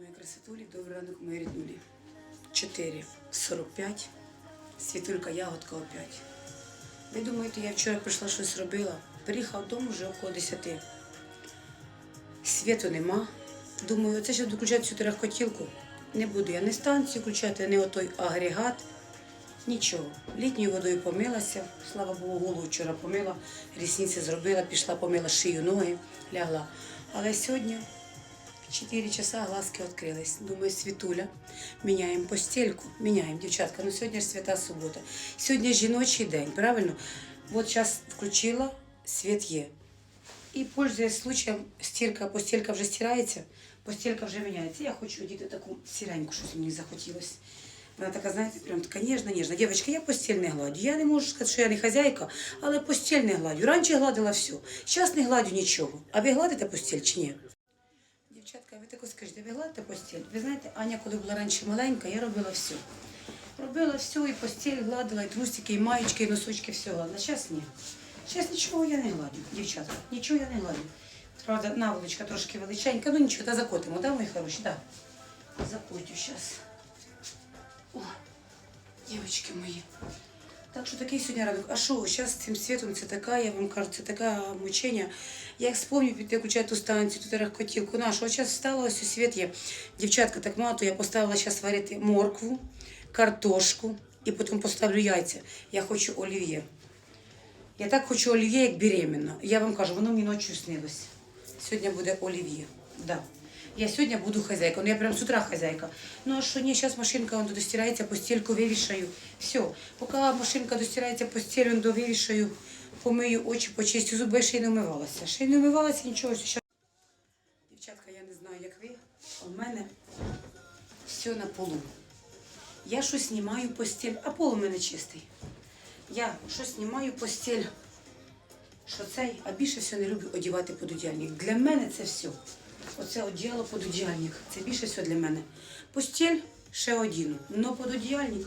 мої красотулі, добрий ранок, мої ріднулі. 4.45. Світулька ягодка опять. Ви думаєте, я вчора прийшла щось робила? Приїхав додому вже около 10. Світу нема. Думаю, оце зараз включати цю трехкотілку. Не буду я ні станцію включати, ні отой агрегат. Нічого. Літньою водою помилася. Слава Богу, голову вчора помила, рісниці зробила, пішла, помила шию, ноги, лягла. Але сьогодні 4 часа глазки відкрились. Думаю, Світуля, міняємо постельку, міняємо, дівчатка. Ну сьогодні ж свята субота. Сьогодні жіночий день, правильно? От зараз включила, світ є. І пользуясь случаєм, стірка, постілька вже стирається, постілька вже міняється. Я хочу одіти таку сіреньку, щось мені захотілося. Вона така, знаєте, прям така ніжна, ніжна. Дівчатка, я постіль не гладю. Я не можу сказати, що я не хазяйка, але постіль не гладю. Раніше гладила все. Зараз не гладю нічого. А ви гладите постіль чи ні? Дівчатка, ви тако скажіть, ви гладите постіль? Ви знаєте, Аня, коли була раніше маленька, я робила все. Робила все, і постіль гладила, і трусики, і маєчки, і носочки, все гладила. Зараз ні. Зараз нічого я не гладю, дівчатка. Нічого я не гладю. Правда, наволочка трошки величенька, ну нічого, та закотимо, да, мої хороші? Да. Закотю зараз. О, дівчатки мої. Так що такий сьогодні ранок. А що, зараз цим світом це така, я вам кажу, це така мучення. Я як спомню піти включати ту станцію, ту терехкотілку нашу. От зараз встала, ось у світ є. Дівчатка, так мало, то я поставила зараз варити моркву, картошку і потім поставлю яйця. Я хочу олів'є. Я так хочу олів'є, як беременна. Я вам кажу, воно мені ночі снилось. Сьогодні буде олів'є. Да. Я сьогодні буду хазяйка. Ну я прям з утра хазяйка. Ну а що ні, зараз машинка он достирається, постільку вивішаю. Все. Поки машинка достирається, постіль он довивішаю, помию очі, почистю зуби, ще й не вмивалася. Ще й не вмивалася, нічого. Щас... Дівчатка, я не знаю, як ви. а У мене все на полу. Я щось знімаю постіль, а пол у мене чистий. Я щось знімаю постіль, що цей, а більше все не люблю одягати пододяльник. Для мене це все. Оце одіяло пододяльник. Це більше все для мене. Постіль ще одіну. Но пододяльник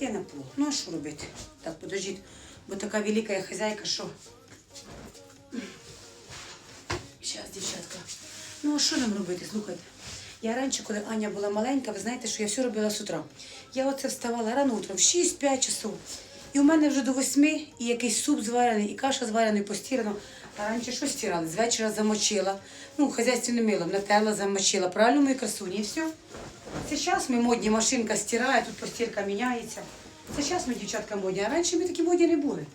є на пол. Ну а що робити? Так, подождіть, бо така велика я хазяйка, що. Зараз, дівчатка. Ну а що нам робити? Слухайте. Я раніше, коли Аня була маленька, ви знаєте, що я все робила з утра. Я оце вставала рано утром, в 6-5 часов. І у мене вже до восьми і якийсь суп зварений, і каша зварена, і постірано. А раніше що стирали? З вечора замочила. Ну, хазяйственним милом натерла, замочила. Правильно, мої красуні, і все. Це зараз ми модні, машинка стирає, тут постілька міняється. Це зараз ми, дівчатка, модні, а раніше ми такі модні не були.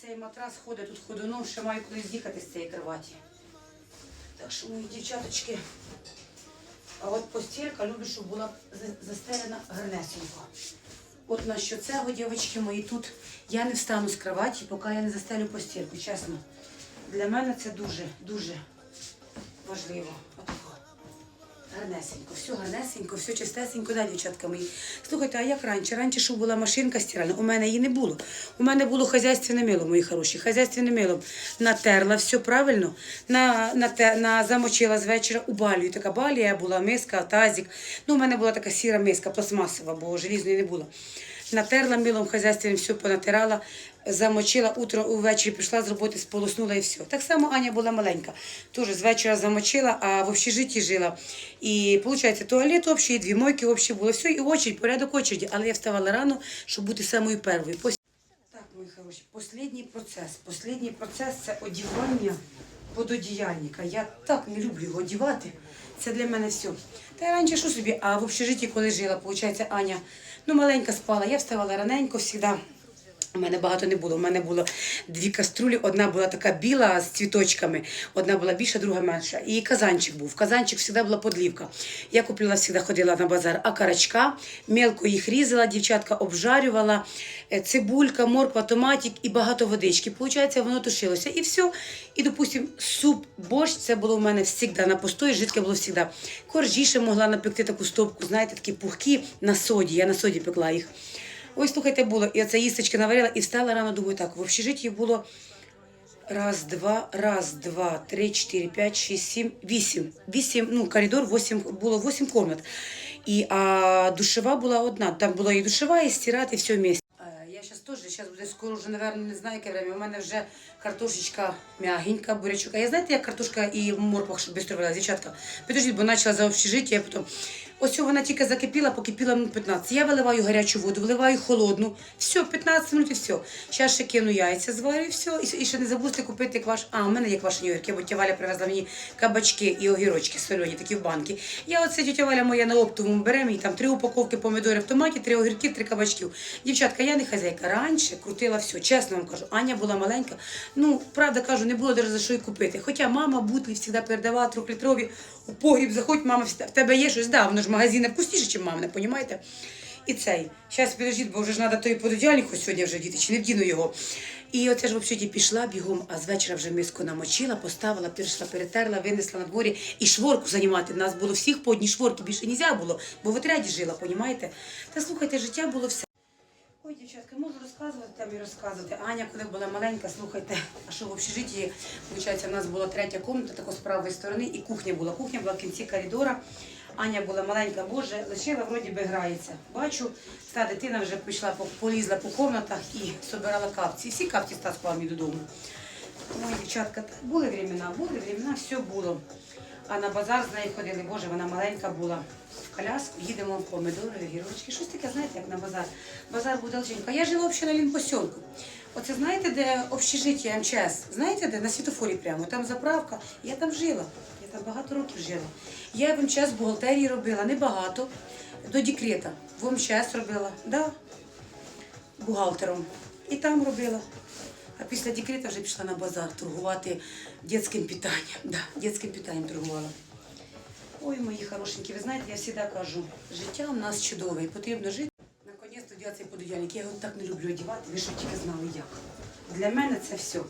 Цей матрас ходить тут ходуном, ще маю кудись з'їхати з цієї кроваті. Так що, мої дівчаточки, а от постілька люблю, щоб була за- застелена гарнесенько. От на що цього, дівчатки мої, тут я не встану з кроваті, поки я не застелю постільку, чесно. Для мене це дуже, дуже важливо. Гарнесенько, все гарнесенько, все чистесенько, да, дівчатка мої. Слухайте, а як раніше? Раніше, що була машинка стиральна, у мене її не було. У мене було хазяйственне мило, мої хороші. Хазяйственне мило натерла, все правильно, на, на, те, на, замочила з вечора у балію. Така балія була, миска, тазик. Ну, у мене була така сіра миска, пластмасова, бо желізної не було. Натерла милом хазяйственним, все понатирала, замочила, утро увечері прийшла з роботи, сполоснула і все. Так само Аня була маленька. Теж з вечора замочила, а в общежитті жила. І виходить, туалет общий, дві мойки общі було, все, і очередь, порядок очереді. Але я вставала рано, щоб бути самою першою. Так, мої хороші, останній процес. Останній процес це одягання пододіяльника. Я так не люблю його одягати. Це для мене все. Та я раніше що собі, а в общежитті, коли жила, виходить, Аня, ну маленька спала, я вставала раненько завжди. У мене багато не було. У мене було дві каструлі. Одна була така біла з цвіточками, одна була більша, друга менша. І казанчик був. Казанчик завжди була подлівка. Я купила, завжди ходила на базар, а карачка, мелко їх різала, дівчатка обжарювала, е, цибулька, морква, томатик і багато водички. Получається, воно тушилося. І все. І, допустим, суп, борщ, це було в мене завжди на постої, жидке було завжди. Коржі ще могла напекти таку стопку, знаєте, такі пухкі на соді. Я на соді пекла їх. Ось слухайте, було. І оце їсточки наварила і встала рано, думаю, так, в общежитті було раз, два, раз, два, три, чотири, п'ять, шість, сім, вісім. Вісім, ну, коридор, вісім, було вісім комнат. І, а душева була одна. Там була і душева, і стирати, і все вместе. Е, Я зараз теж, зараз буде скоро вже, напевно, не знаю, яке время. У мене вже картошечка м'ягенька, бурячок. А я знаєте, як картошка і морква, швидко варила, дівчатка? Підождіть, бо почала за общежиття, я потім... Ось вона тільки закипіла, покипіла минут 15. Я виливаю гарячу воду, виливаю холодну. Все, 15 минут і все. Зараз ще кину яйця, зварю все. І, ще не забудьте купити кваш. А, у мене є квашені огірки, бо тя Валя привезла мені кабачки і огірочки солені, такі в банки. Я оце тетя Валя моя на оптовому бере мені там три упаковки помідорів томаті, три огірки, три кабачків. Дівчатка, я не хазяйка. Раніше крутила все. Чесно вам кажу, Аня була маленька. Ну, правда кажу, не було навіть за що й купити. Хоча мама бутлі завжди передавала трьохлітрові у погріб, заходь, мама, в тебе є щось, да, воно ж магазини вкусніше, ніж мамине, понімаєте? І цей. Зараз підождіть, бо вже ж треба той пододяльник ось сьогодні вже діти, чи не вдіну його. І оце ж взагалі пішла бігом, а з вечора вже миску намочила, поставила, пішла, перетерла, винесла на дворі і шворку займати. Нас було всіх по одній шворки, більше не можна було, бо в отряді жила, понімаєте? Та слухайте, життя було все. Ой, дівчатка, можу розказувати там і розказувати. Аня, коли була маленька, слухайте, а що в общежитті, виходить, у нас була третя кімната, тако з правої сторони, і кухня була. Кухня була в кінці коридора. Аня була маленька, боже, лишила, вроді би грається. Бачу, та дитина вже пішла, полізла по кімнатах і збирала капці. Всі капці Стас клав мені додому. Ой, дівчатка, були времена, були времена, все було. А на базар з нею ходили, боже, вона маленька була. В коляску їдемо в помидори, гірочки. Щось таке, знаєте, як на базар. Базар був далеченько. Я жила взагалі на Лінпосьонку. Оце знаєте, де общежиття МЧС? Знаєте, де? На світофорі прямо. Там заправка. Я там жила. Я там багато років жила. Я в МЧС бухгалтерії робила, небагато. До декрета. В МЧС робила. Да бухгалтером. І там робила. А після декрета вже пішла на базар торгувати дитячим питанням. Да, дитячим питанням торгувала. Ой, мої хорошенькі, ви знаєте, я завжди кажу, життя у нас чудове і потрібно жити. Наконець-то діла цей пододяльник. Я його так не люблю одягати, ви що тільки знали як. Для мене це все.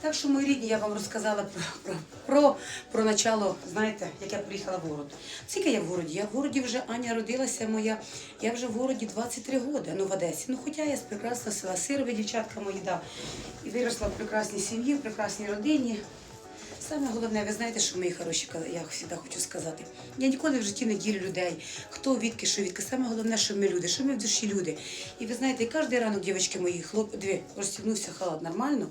Так що, мої рідні, я вам розказала про, про, про, про начало, знаєте, як я приїхала в город. Скільки я в городі? Я в городі вже Аня родилася моя, я вже в городі 23 роки, ну в Одесі. Ну, хоча я з прекрасного села Сирови, дівчатка мої, да. І виросла в прекрасній сім'ї, в прекрасній родині. Саме головне, ви знаєте, що мої хороші, я завжди хочу сказати. Я ніколи в житті не ділю людей. Хто відки, що відки. Саме головне, що ми люди, що ми в душі люди. І ви знаєте, і кожен ранок, дівчатки мої, хлоп, дві, розтягнувся халат нормально.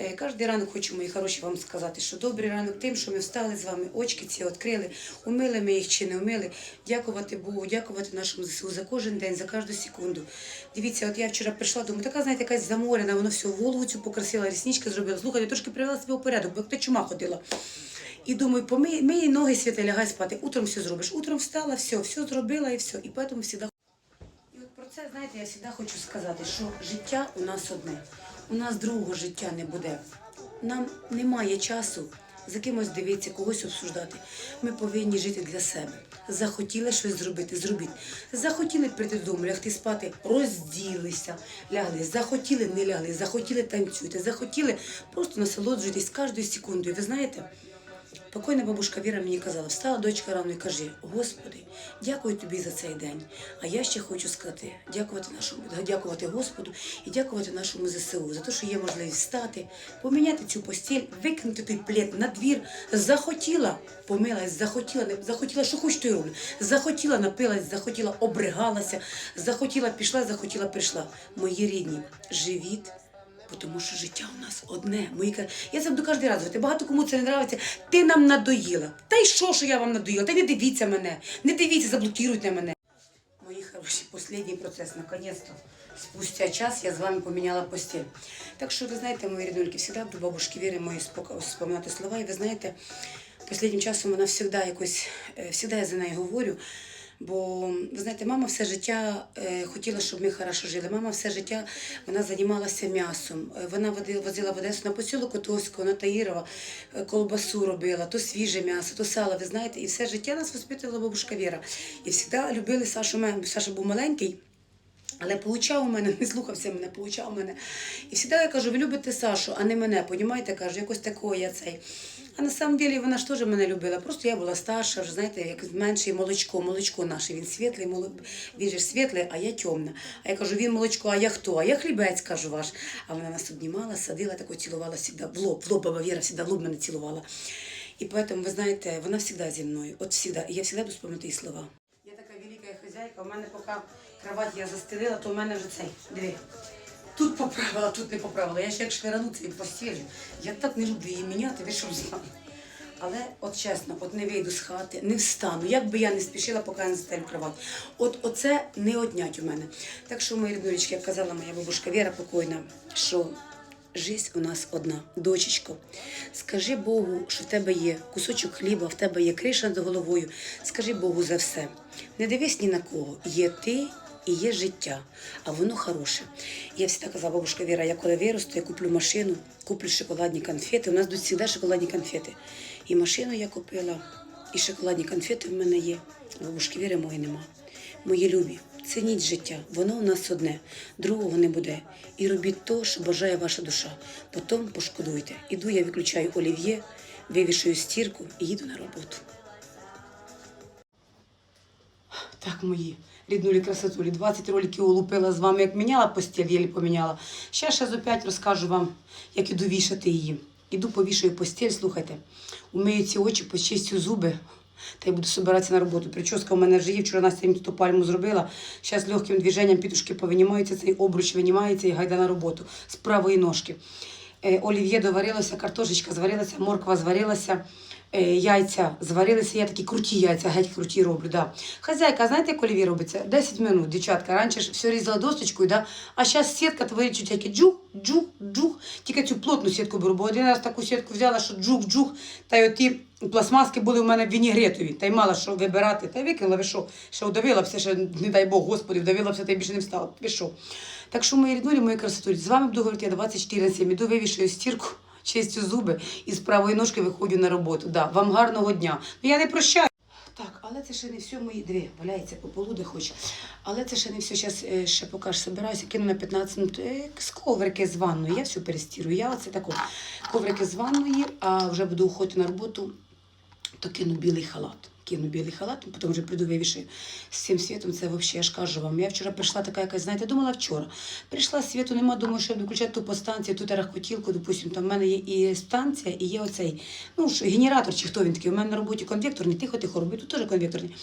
Е, Кожен ранок хочу, мої хороші, вам сказати, що добрий ранок тим, що ми встали з вами, очки ці відкрили, умили ми їх чи не умили. Дякувати Богу, дякувати нашому ЗСУ за кожен день, за кожну секунду. Дивіться, от я вчора прийшла, думаю, така, знаєте, якась заморена, воно все голову цю покрасила, ріснички зробила. Слухайте, трошки привела себе у порядок, бо як та чума ходила. І думаю, помий мий ноги світи, лягай спати. Утром все зробиш. Утром встала, все, все зробила і все. І тому завжди і от про це, знаєте, я завжди хочу сказати, що життя у нас одне. У нас другого життя не буде. Нам немає часу за кимось дивитися, когось обсуждати. Ми повинні жити для себе. Захотіли щось зробити, зробіть. Захотіли прийти додому, лягти спати, розділися, лягли. Захотіли, не лягли, захотіли танцюйте, захотіли, просто насолоджуйтесь кожною секундою. Ви знаєте, Покойна бабушка Віра мені казала, встала дочка рано і каже, Господи, дякую тобі за цей день. А я ще хочу сказати, дякувати нашому, дякувати Господу і дякувати нашому ЗСУ за те, що є можливість встати, поміняти цю постіль, викинути той плед на двір. Захотіла, помилась, захотіла, не захотіла, що хоч то й роблю. Захотіла, напилась, захотіла, обригалася, захотіла, пішла, захотіла, прийшла. Мої рідні, живіть. Тому що життя у нас одне. Мої кар- Я це буду кожен раз говорити. Багато кому це не подобається. Ти нам надоїла. Та й що, що я вам надоїла? Та не дивіться мене. Не дивіться, заблокуйте мене. Мої хороші, останній процес, наконец-то. Спустя час я з вами поміняла постіль. Так що, ви знаєте, мої рідульки, завжди буду бабушки Віри мої споминати слова. І ви знаєте, останнім часом вона завжди якось, е, завжди я за нею говорю. Бо ви знаєте, мама все життя е, хотіла, щоб ми хорошо жили. Мама все життя вона займалася м'ясом. Е, Вона возила в Одесу на посілок Котовського, на Таїрова, е, колбасу робила, то свіже м'ясо, то сало. Ви знаєте, і все життя нас воспитувала бабушка Віра. І завжди любили Сашу. Саша був маленький. Але получав у мене, не слухався мене, получав мене. І завжди я кажу, ви любите Сашу, а не мене, понімаєте? Кажу, якось такого я цей. А на самом деле вона ж теж мене любила. Просто я була старша, вже знаєте, як менше молочко, молочко наше. Він світлий, моло- він же світлий, а я темна. А я кажу, він молочко, а я хто? А я хлібець, кажу ваш. А вона нас обнімала, садила, тако цілувала завжди. В лоб, в лоб баба Віра завжди лоб мене цілувала. І поэтому, ви знаєте, вона завжди зі мною. От завжди. І я завжди буду її слова. Я така велика хазяйка, у мене поки кровать я застелила, то у мене вже цей, диви. Тут поправила, тут не поправила. Я ще як швирану цією постілю. Я так не люблю її міняти, ви що знали. Але от чесно, от не вийду з хати, не встану. Як би я не спішила, поки я не стелю кровать. От оце не однять у мене. Так що, мої ріднулечки, як казала моя бабушка Віра покойна, що Жизнь у нас одна. Дочечко, скажи Богу, що в тебе є кусочок хліба, в тебе є криша над головою. Скажи Богу за все. Не дивись ні на кого. Є ти і є життя, а воно хороше. Я завжди казала, бабушка Віра, я коли виросту, я куплю машину, куплю шоколадні конфети. У нас тут завжди шоколадні конфети. І машину я купила, і шоколадні конфети в мене є. Бабушки Віри моєї нема. Мої любі, цініть життя, воно у нас одне, другого не буде. І робіть то, що бажає ваша душа. Потім пошкодуйте. Іду, я виключаю олів'є, вивішую стірку і їду на роботу. Так, мої ріднулі красотулі, 20 роликів улупила з вами, як міняла постіль, єлі поміняла. Ще ще 5 розкажу вам, як іду вішати її. Іду повішаю постіль, слухайте, умию ці очі, почистю зуби. Та й буду собиратися на роботу. Прическа у мене вже є. Вчора Настя тут пальму зробила. Зараз легким движенням пітушки повинімаються, цей обруч винімається і гайда на роботу з правої ножки. Е, олів'є доварилося, картошечка зварилася, морква зварилася, е, яйця зварилися. Я такі круті яйця, геть круті роблю. Да. Хазяйка, знаєте, як олів'є робиться? 10 минут, дівчатка. Раніше ж все різала досточкою, да? а зараз сітка творить тільки джух, джух, джух. Тільки цю плотну сітку беру, бо один раз таку сітку взяла, що джух-джух, та й оті пластмаски були у мене в вінігретові, та й мала що вибирати. Та й викинула, ви що, ще вдавила все, ще, не дай Бог, Господи, вдавила все, та й більше не встала. Ви що? Так що, мої ріднулі, мої красотулі, з вами буду говорити я 24 на 7. Іду вивішую стірку, чистю зуби і з правої ножки виходжу на роботу. Да, вам гарного дня. Ну я не прощаю. Так, але це ще не все мої дві. Валяється по полу, де. Але це ще не все. Зараз ще поки ж собираюся, кину на 15 минут е, з коврики з ванної. Я все перестірую. Я оце тако коврики з ванної, а вже буду уходити на роботу, то кину білий халат. Кину білий халат, потім вже прийду вивішую. З цим світом це взагалі, я ж кажу вам. Я вчора прийшла така якась, знаєте, думала вчора. Прийшла світу, нема, думаю, що виключати ту по станції, тут рахотілку, допустим, там в мене є і станція, і є оцей, ну, генератор, чи хто він такий. У мене на роботі конвекторний, тихо-тихо робить, тут теж конвекторний.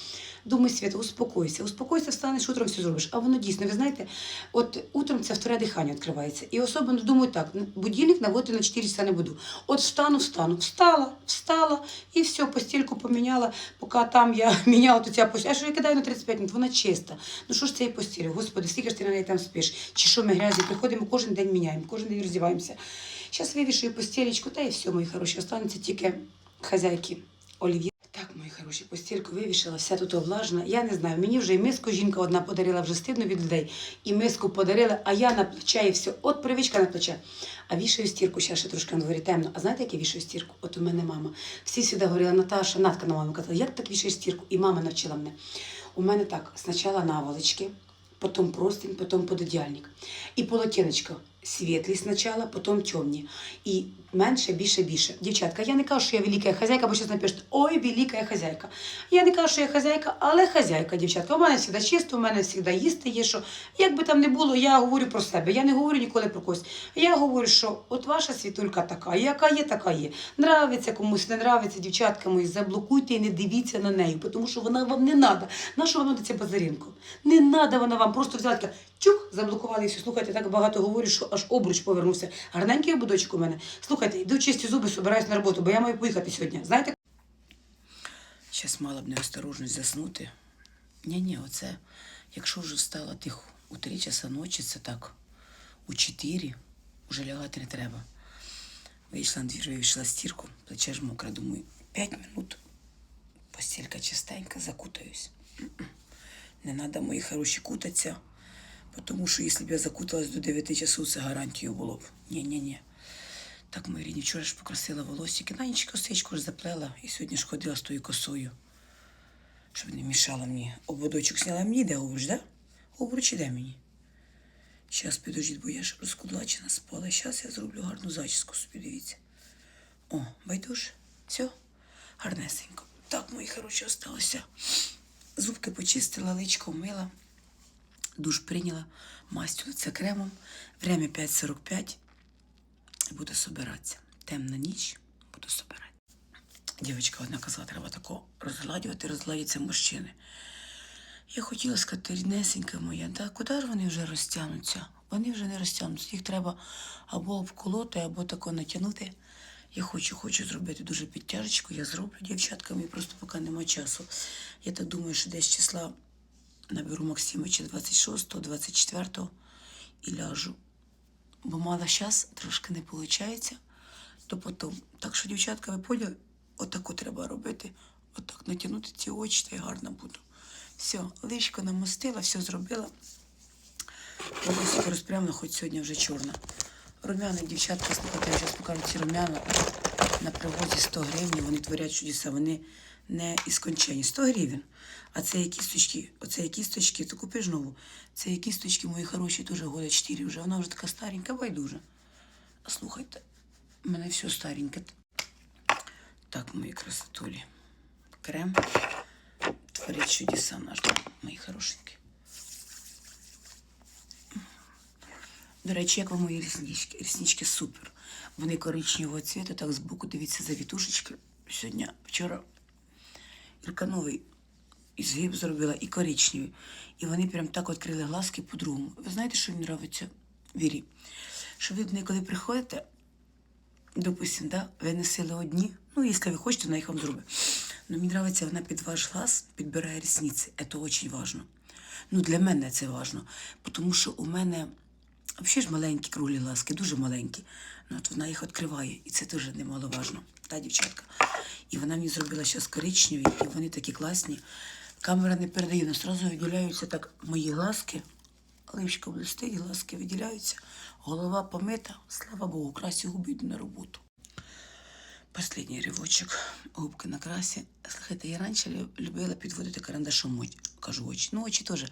Думаю, Свята, успокойся, успокойся, встанеш, утром все зробиш. А воно дійсно, ви знаєте, от утром це вторе дихання відкривається. І особливо думаю так, будильник наводити на 4 часа не буду. От встану, встану, встала, встала і все, постільку поміняла, поки там я міняла то ця постіль. А що я кидаю на 35 минут, вона чиста. Ну що ж це постіль? Господи, скільки ж ти на неї там спиш? Чи що ми грязі приходимо, кожен день міняємо, кожен день роздіваємося. Зараз вивішую постілечку, та і все, мої хороші, останеться тільки хазяйки олів'є. Хороші, постільку вивішила, вся тут облажена. Я не знаю, мені вже і миску жінка одна подарила, вже стидно від людей. І миску подарила, а я на плече все. От привичка на плече. А вішаю стірку, ще ще трошки на темно. А знаєте, як я вішаю стірку? От у мене мама. Всі сюди говорила, Наташа, Натка на маму казала, як так вішаєш стірку? І мама навчила мене. У мене так, спочатку наволочки, потім простинь, потім пододяльник. І полотенечко світлі спочатку, потім темні. І менше, більше, більше. Дівчатка, я не кажу, що я велика хазяйка, бо зараз напишуть, ой, велика хазяйка. Я не кажу, що я хазяйка, але хазяйка, дівчатка. У мене завжди чисто, у мене завжди їсти є, що як би там не було, я говорю про себе. Я не говорю ніколи про когось. Я говорю, що от ваша світулька така, яка є, така є. Нравиться комусь, не нравиться, дівчатка мої, заблокуйте і не дивіться на неї, тому що вона вам не треба. На що вам ця базаринку? Не треба вона вам, просто взяла така, чук, заблокували. Слухайте, так багато говорю, що аж обруч повернувся. Гарненький ободочок у мене. Слухайте, йду чисті зуби, собираюсь на роботу, бо я маю поїхати сьогодні. Знаєте? Зараз мала б неосторожність заснути. Ні-ні, оце, якщо вже встала тихо у три часа ночі, це так, у чотири, вже лягати не треба. Вийшла на двір, вивішла стірку, плече ж мокре, думаю, п'ять минут, постілька чистенька, закутаюсь. Не треба, мої хороші, кутатися, тому що якщо б я закуталась до 9 часу, це гарантію було б. Ні-ні-ні. Так, рідні, вчора ж покрасила волосики, на ніч косичку ж заплела і сьогодні ж ходила з тою косою, щоб не мішала мені. Ободочок зняла мені, де обруч, да? Обруч іде мені. Щас підождіть, бо я ж розкудлачена спала. Щас я зроблю гарну зачіску собі, дивіться. О, байдуж, все, гарнесенько. Так, мої хороші, осталося. Зубки почистила, личко вмила, душ прийняла, мастю це кремом. Время 5.45. Буду собиратися. Темна ніч, буду собирати. Дівчинка одна казала, треба тако розгладювати, розгладяться мужчини. Я хотіла сказати, ріднесенька моя, да, куди ж вони вже розтягнуться? вони вже не розтягнуться. Їх треба або обколоти, або тако натягнути. Я хочу, хочу зробити дуже підтяжечку. Я зроблю дівчатками, просто поки нема часу. Я так думаю, що десь числа наберу Максимовича 26-го, 24-го і ляжу. Бо мала час, трошки не виходить, то потім. Так що, дівчатка, ви поняли? Отаку треба робити. Отак натягнути ці очі, та й гарно буду. Все, личко намостила, все зробила. Розпрямила, хоч сьогодні вже чорна. Румяна, дівчатка, слухайте, я зараз покажу ці румяна на привозі 100 гривень, вони творять чудеса, вони не іскончені. 100 гривень. А це які кісточки? Оце які кісточки, то купиш нову. Це які кісточки мої хороші, теж года 4 вже. Вона вже така старенька, байдуже. Слухайте, в мене все стареньке. Так, мої красотулі. Крем. Творить чудеса наш, мої хорошенькі. До речі, як вам мої ріснички? Ріснички супер. Вони коричневого цвіту, так збоку дивіться завітушечки. Сьогодні, вчора Ірка новий і згиб зробила, і коричневий. І вони прям так відкрили глазки по-другому. Ви знаєте, що мені подобається Вірі? Що ви до неї, коли приходите, допустим, да, ви носили одні, ну, якщо ви хочете, вона їх вам зробить. Но мені подобається, вона під ваш глаз підбирає рісниці. Це дуже важливо. Ну, для мене це важливо, тому що у мене взагалі ж маленькі круглі глазки, дуже маленькі. Ну, от вона їх відкриває, і це дуже немаловажно. Та дівчатка. І вона мені зробила зараз коричневі, і вони такі класні. Камера не передає, але одразу виділяються так мої глазки. Личко блистить, глазки виділяються, голова помита. Слава Богу, красі губи йду на роботу. Последній ривочок. Губки на красі. Слухайте, я раніше любила підводити карандашом. Кажу очі. Ну, очі теж.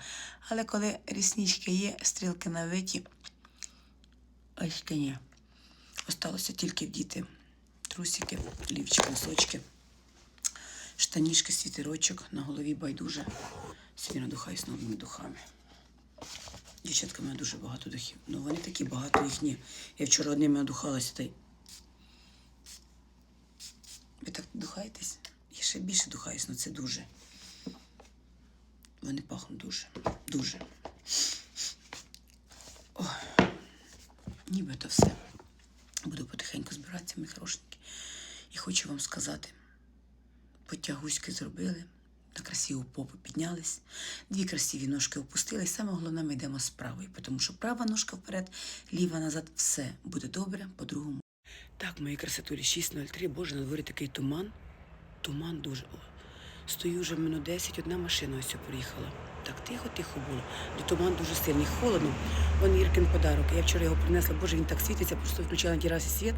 Але коли ріснички є, стрілки навиті, очки ні. Осталося тільки вдіти трусики, лівчик, носочки, штанішки, світерочок, на голові байдуже. Сьогодні надухаюсь новими духами. Дівчатка, в мене дуже багато духів. Ну вони такі багато їхні. Я вчора одними надухалася та й. Ви так духаєтесь? Я ще більше духаюсь, але це дуже. Вони пахнуть дуже. Дуже. Ой. Ніби то все. Буду потихеньку збиратися, мої хорошенькі. І хочу вам сказати: потягуськи зробили, на красиву попу піднялись, дві красиві ножки опустили. І саме головне, ми йдемо з правої, тому що права ножка вперед, ліва назад, все буде добре по-другому. Так, мої красотулі, 6.03, боже, на дворі такий туман. Туман дуже. Стою вже минут 10, одна машина ось приїхала. Так тихо-тихо було. До туман дуже сильний, холодно. Вон Іркин подарок. Я вчора його принесла, боже, він так світиться, просто включила на терасі світ,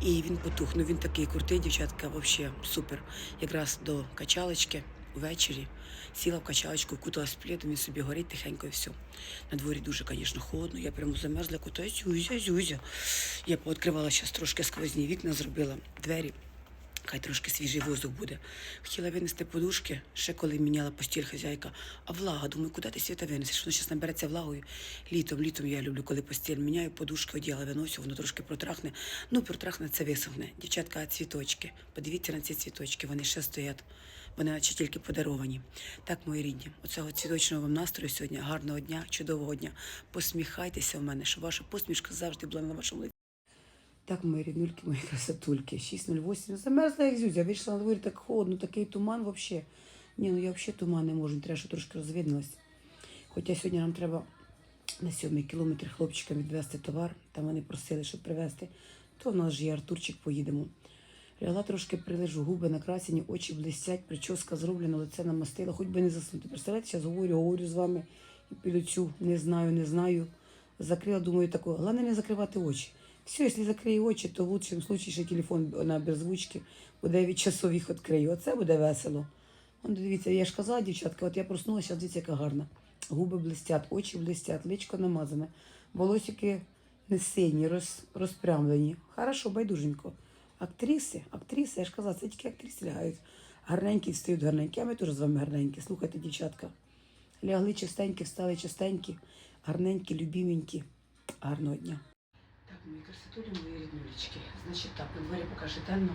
і він потух. Ну він такий крутий, дівчатка, взагалі супер. Якраз до качалочки ввечері сіла в качалочку, вкуталась плед, він собі горить тихенько і все. На дворі дуже, звісно, холодно. Я прямо замерзла, кута зюзя, зюзя. Я пооткривала зараз трошки сквозні вікна, зробила двері. Хай трошки свіжий воздух буде. Хотіла винести подушки, ще коли міняла постіль хазяйка. А влага, думаю, куди ти світа винесеш? Воно зараз набереться влагою. Літом, літом я люблю, коли постіль міняю, подушки одіяла, виносю, воно трошки протрахне. Ну, протрахне, це висохне. Дівчатка, а цвіточки. Подивіться на ці цвіточки, вони ще стоять. Вони наче тільки подаровані. Так, мої рідні, оцього цвіточного вам настрою сьогодні, гарного дня, чудового дня. Посміхайтеся в мене, щоб ваша посмішка завжди була на вашому лиці. Так, мої ріднульки, мої красотульки. 6.08. Замерзла як зюзя. Вийшла на дворі так холодно, такий туман взагалі. Ні, ну я взагалі туман не можу, треба, щоб трошки розвиднилось. Хоча сьогодні нам треба на сьомий кілометр хлопчикам відвезти товар. Там вони просили, щоб привезти. То в нас же є Артурчик, поїдемо. Лягла трошки прилежу, губи накрасені, очі блистять, прическа зроблена, лице намастила, хоч би не заснути. Представляєте, зараз говорю, говорю з вами і піду не знаю, не знаю. Закрила, думаю, тако. Головне не закривати очі. Все, якщо закрию очі, то в лучшому випадку ще телефон на беззвучці, бо 9 часов їх відкрию. Оце буде весело. Вон, дивіться, я ж казала, дівчатка, от я проснулася, дивіться, яка гарна. Губи блистять, очі блистять, личко намазане, волосики не сині, роз, розпрямлені. Хорошо, байдуженько. Актриси, актриси, я ж казала, це тільки актриси лягають. Гарненькі встають гарненькі, а ми теж з вами гарненькі. Слухайте, дівчатка. Лягли чистенькі, встали чистенькі, гарненькі, любіменькі. Гарного дня. Мої красотулі, мої ріднулечки. Значить так, на дворі поки що темно.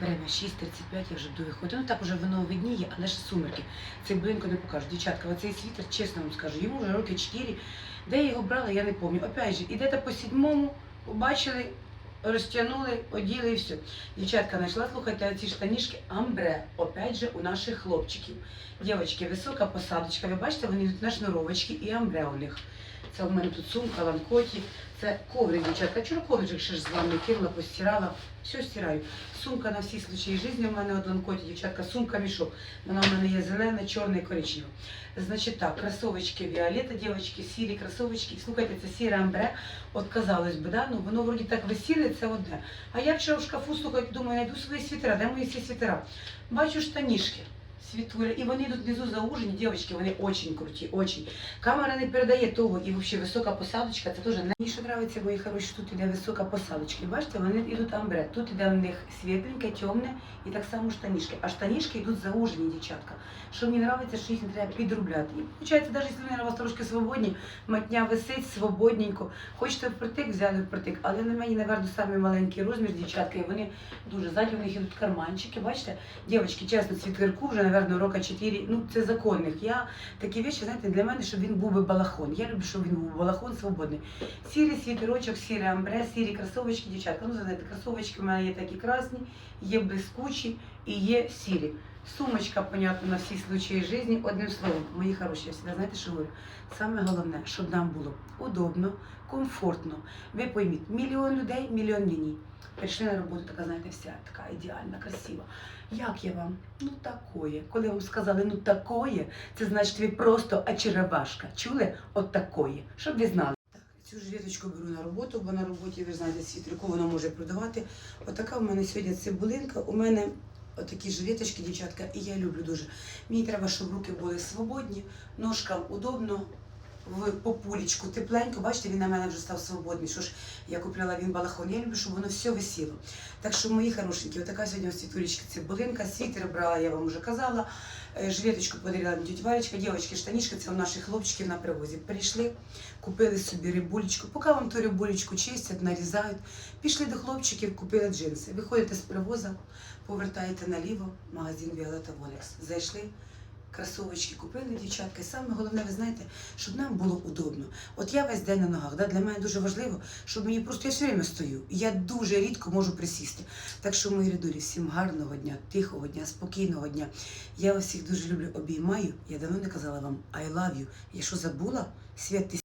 Время 6.35, я вже буду виходити. Ну так уже воно видніє, але ж сумерки. Цей блинко не покажу. Дівчатка, оцей світер, чесно вам скажу, йому вже роки 4. Де я його брала, я не пам'ятаю. Опять же, ідете по сідьмому, побачили, розтягнули, оділи і все. Дівчатка знайшла, слухайте, ці штанішки амбре, опять же, у наших хлопчиків. Дівчатки, висока посадочка, ви бачите, вони йдуть на шнуровочки і амбре у них. Це у мене тут сумка, ланкоті, це коврик, дівчатка. Вчора коврик ще ж з вами кинула, постирала, все стираю. Сумка на всі случаї життя у мене от ланкоті, дівчатка, сумка мішок. Вона у мене є зелена, чорна і коричнева. Значить так, кросовочки Віолетта, дівчатки, сірі кросовочки. Слухайте, це сіре амбре, от казалось би, да? ну воно вроді так висіли, це одне. А я вчора в шкафу, слухайте, думаю, знайду свої світера, де мої всі світера? Бачу штанішки. Світуля, і вони йдуть внизу заужені, дівчатки, вони очень круті, очень. Камера не передає того, і взагалі висока посадочка, це теж не мені що подобається, мої хороші, тут іде висока посадочка. Бачите, вони йдуть амбре. Тут іде в них світленьке, темне і так само штанішки. А штанішки йдуть заужені, дівчатка. Що мені подобається, що їх не треба підробляти. І виходить, навіть якщо вони у вас трошки свободні, матня висить свободненько. Хочете впритик, взяли впритик. Але на мені, напевно, самий маленький розмір, дівчатка, і вони дуже ззаді, в них йдуть карманчики, бачите? Дівчатки, чесно, світлерку вже, напевно, рока 4, ну це законних. Я такі речі, знаєте, для мене, щоб він був би балахон. Я люблю, щоб він був балахон свободний. Сірий світерочок, сіре амбре, сірі кросовочки, дівчатка. Ну, знаєте, кросовочки в мене є такі красні, є блискучі і є сірі. Сумочка, понятно, на всі случаї житті. Одним словом, мої хороші, я завжди знаєте, що говорю? Саме головне, щоб нам було удобно, комфортно. Ви пойміть, мільйон людей, мільйон ліній. Прийшли на роботу, така, знаєте, вся така ідеальна, красива. Як я вам? Ну такое. Коли вам сказали ну такое, це значить ви просто очаровашка. Чули? От такое. Щоб ви знали. Цю ж віточку беру на роботу, бо на роботі, ви знаєте, світлику вона може продавати. Отака в мене сьогодні цибулинка. У мене отакі жилеточки, дівчатка, і я люблю дуже. Мені треба, щоб руки були свободні, ножкам удобно. В популічку тепленько, бачите, він на мене вже став свободний. Що ж я купляла він балахон. Я люблю, щоб воно все висіло. Так що, мої хорошенькі, отака сьогодні у це цибулинка, світер брала, я вам вже казала. Е, Жилеточку подарила мені тітя Валечка, дівчатки, штанішки, це у наших хлопчиків на привозі. Прийшли, купили собі рибулечку. Поки вам ту рибулечку чистять, нарізають. Пішли до хлопчиків, купили джинси. Виходите з привоза, повертаєте наліво, магазин Віолета Волекс. Зайшли. Кросовочки купили, дівчатки. Саме головне, ви знаєте, щоб нам було удобно. От я весь день на ногах. Да? Для мене дуже важливо, щоб мені просто я все время стою. Я дуже рідко можу присісти. Так що, мої рядурі, всім гарного дня, тихого дня, спокійного дня. Я вас всіх дуже люблю, обіймаю. Я давно не казала вам I love you. Я що забула? Свят ти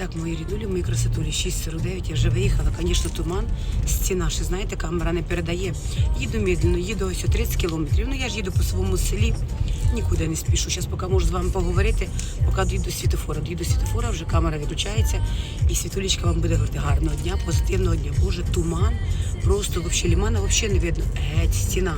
так, мої рідулі, мої красотулі, 6.49, я вже виїхала, звісно, туман, стіна, ще знаєте, камера не передає. Їду медленно, їду ось 30 кілометрів. Ну я ж їду по своєму селі, нікуди не спішу. Зараз поки можу з вами поговорити, поки дійду до світофора. Дійду до світофора, вже камера виключається, і світулічка вам буде говорити гарного дня, позитивного дня. Боже, туман, просто взагалі лімана взагалі не видно. Геть, стіна.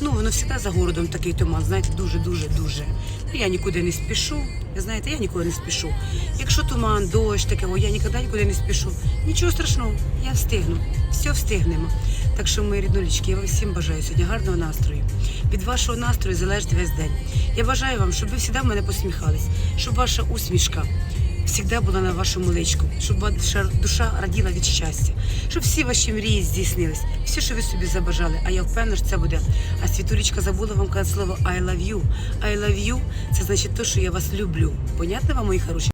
Ну, воно завжди за городом такий туман, знаєте, дуже-дуже дуже. Ну, я нікуди не спішу. Знаєте, я нікуди не спішу. Якщо туман, дощ, таке, о, я ніколи нікуди не спішу. Нічого страшного, я встигну. Все встигнемо. Так що, мої ріднулечки, я вам всім бажаю сьогодні гарного настрою. Від вашого настрою залежить весь день. Я бажаю вам, щоб ви завжди в мене посміхались, щоб ваша усмішка завжди була на вашому личку, щоб ваша душа раділа від щастя, щоб всі ваші мрії здійснились, все, що ви собі забажали. А я впевнена, що це буде. А світулечка забула вам казати слово I love you. I love you – це значить те, що я вас люблю. Понятно вам, мої хороші?